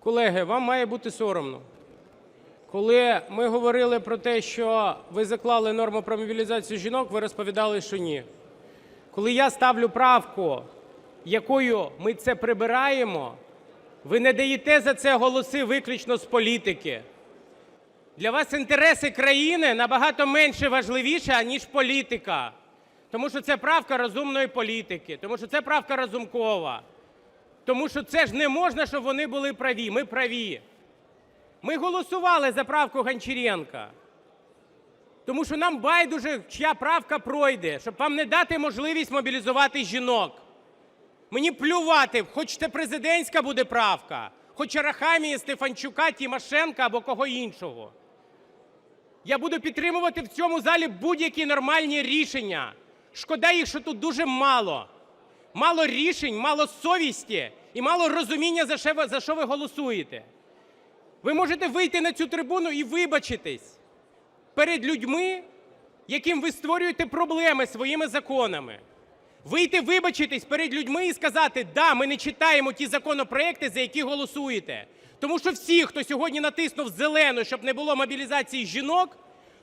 Колеги, вам має бути соромно. Коли ми говорили про те, що ви заклали норму про мобілізацію жінок, ви розповідали, що ні. Коли я ставлю правку, якою ми це прибираємо, ви не даєте за це голоси виключно з політики. Для вас інтереси країни набагато менше важливіше, ніж політика. Тому що це правка розумної політики, тому що це правка Разумкова. Тому що це ж не можна, щоб вони були праві. Ми праві. Ми голосували за правку Гончаренка. Тому що нам байдуже, чия правка пройде, щоб вам не дати можливість мобілізувати жінок. Мені плювати, хоч це президентська буде правка, хоч Арахамії, Стефанчука, Тимошенка або кого іншого. Я буду підтримувати в цьому залі будь-які нормальні рішення. Шкода їх, що тут дуже мало. Мало рішень, мало совісті і мало розуміння, за що ви, голосуєте. Ви можете вийти на цю трибуну і вибачитись перед людьми, яким ви створюєте проблеми своїми законами. Вийти вибачитись перед людьми і сказати, да, ми не читаємо ті законопроекти, за які голосуєте. Тому що всі, хто сьогодні натиснув зелену, щоб не було мобілізації жінок,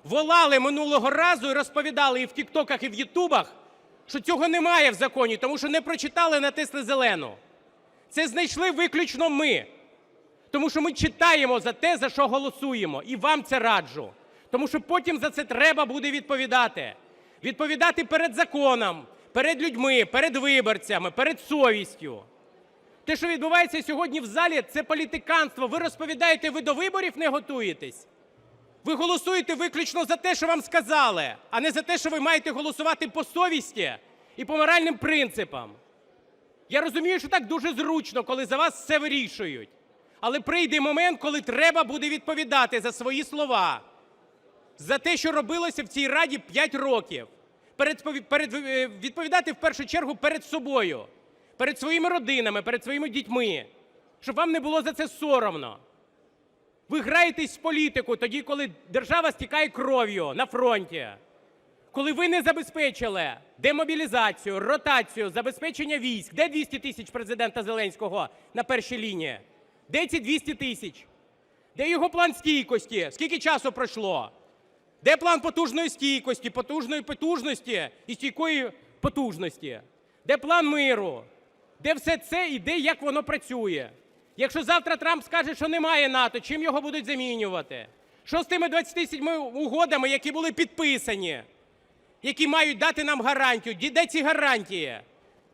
волали минулого разу і розповідали і в тіктоках, і в ютубах, що цього немає в законі, тому що не прочитали, натисли зелену. Це знайшли виключно ми. Тому що ми читаємо за те, за що голосуємо, і вам це раджу. Тому що потім за це треба буде відповідати. Відповідати перед законом, перед людьми, перед виборцями, перед совістю. Те, що відбувається сьогодні в залі, це політиканство. Ви розповідаєте, ви до виборів не готуєтесь. Ви голосуєте виключно за те, що вам сказали, а не за те, що ви маєте голосувати по совісті і по моральним принципам. Я розумію, що так дуже зручно, коли за вас все вирішують. Але прийде момент, коли треба буде відповідати за свої слова, за те, що робилося в цій раді 5 років. Перед, перед, е, відповідати в першу чергу перед собою, перед своїми родинами, перед своїми дітьми, щоб вам не було за це соромно. Ви граєтесь в політику тоді, коли держава стікає кров'ю на фронті, коли ви не забезпечили демобілізацію, ротацію, забезпечення військ. Де 200 тисяч президента Зеленського на першій лінії? Де ці 200 тисяч? Де його план стійкості? Скільки часу пройшло? Де план потужної стійкості, потужної потужності і стійкої потужності? Де план миру? Де все це і де як воно працює? Якщо завтра Трамп скаже, що немає НАТО, чим його будуть замінювати? Що з тими 27 угодами, які були підписані, які мають дати нам гарантію? Де ці гарантії?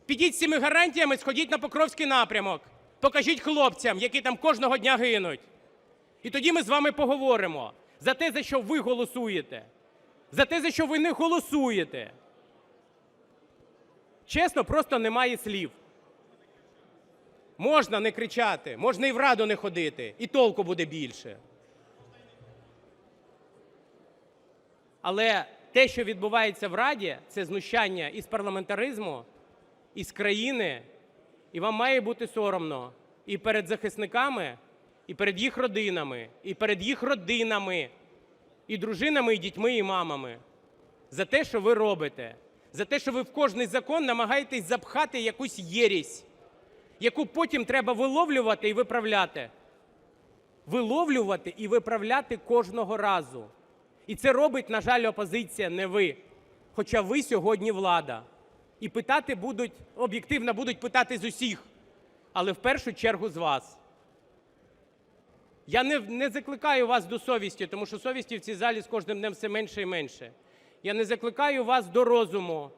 Підіть з цими гарантіями, сходіть на Покровський напрямок. Покажіть хлопцям, які там кожного дня гинуть. І тоді ми з вами поговоримо за те, за що ви голосуєте, за те, за що ви не голосуєте. Чесно, просто немає слів. Можна не кричати, можна і в раду не ходити, і толку буде більше. Але те, що відбувається в Раді, це знущання із парламентаризму, із країни, і вам має бути соромно і перед захисниками, і перед їх родинами, і перед їх родинами, і дружинами, і дітьми, і мамами за те, що ви робите, за те, що ви в кожний закон намагаєтесь запхати якусь єрість, яку потім треба виловлювати і виправляти. Виловлювати і виправляти кожного разу. І це робить, на жаль, опозиція, не ви. Хоча ви сьогодні влада. І питати будуть, об'єктивно будуть питати з усіх, але в першу чергу з вас. Я не, не закликаю вас до совісті, тому що совісті в цій залі з кожним днем все менше і менше. Я не закликаю вас до розуму,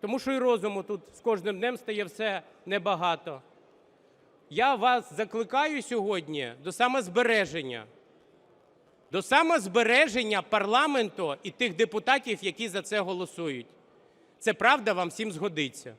тому що і розуму тут з кожним днем стає все небагато. Я вас закликаю сьогодні до самозбереження, до самозбереження парламенту і тих депутатів, які за це голосують. Це правда вам всім згодиться.